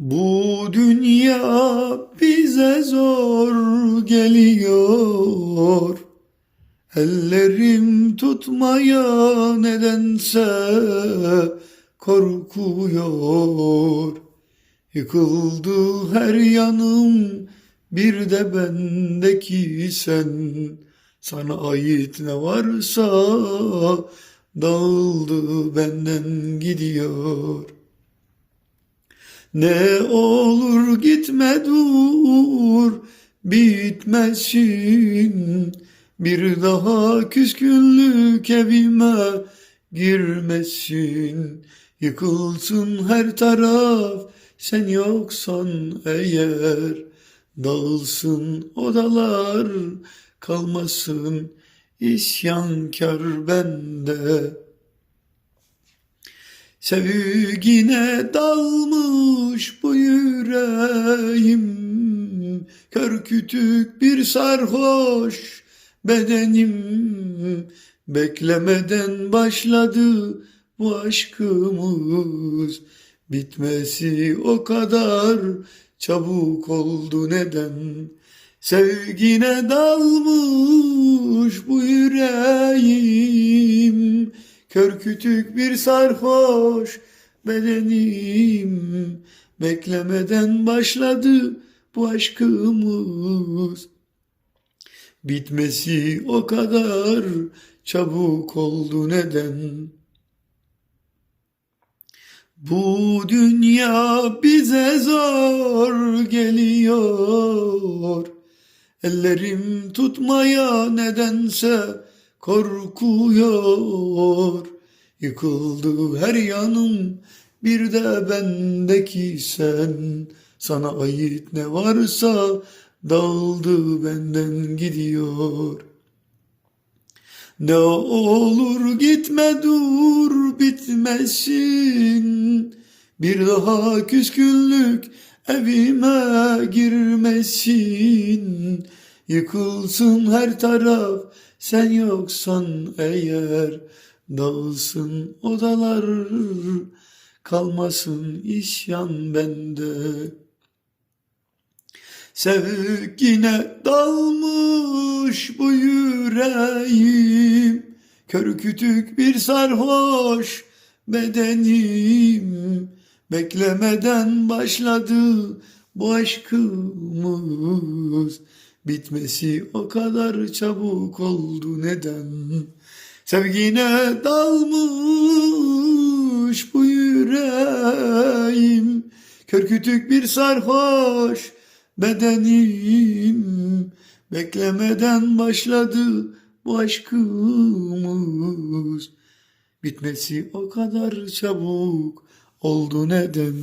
Bu dünya bize zor geliyor. Ellerim tutmaya nedense korkuyor. Yıkıldı her yanım bir de bendeki sen. Sana ait ne varsa dağıldı benden gidiyor. Ne olur gitme dur bitmesin. Bir daha küskünlük evime girmesin. Yıkılsın her taraf sen yoksan eğer. Dağılsın odalar kalmasın isyankar bende. Sevgine dalmış bu yüreğim. Kör kütük bir sarhoş bedenim. Beklemeden başladı bu aşkımız. Bitmesi o kadar çabuk oldu neden? Sevgine dalmış bu yüreğim Kör kütük bir sarhoş bedenim Beklemeden başladı bu aşkımız Bitmesi o kadar çabuk oldu neden? Bu dünya bize zor geliyor. Ellerim tutmaya nedense korkuyor. Yıkıldı her yanım bir de bendeki sen. Sana ait ne varsa dağıldı benden gidiyor. Ne olur gitme dur bitmesin. Bir daha küskünlük evime girmesin. Yıkılsın her taraf sen yoksan eğer. Dağılsın odalar kalmasın isyan bende. Sevgine dalmış bu yüreğim Kör kütük bir sarhoş bedenim Beklemeden başladı bu aşkımız Bitmesi o kadar çabuk oldu. Neden? Sevgine dalmış bu yüreğim. Kör kütük bir sarhoş bedenim. Beklemeden başladı bu aşkımız. Bitmesi o kadar çabuk oldu. Neden?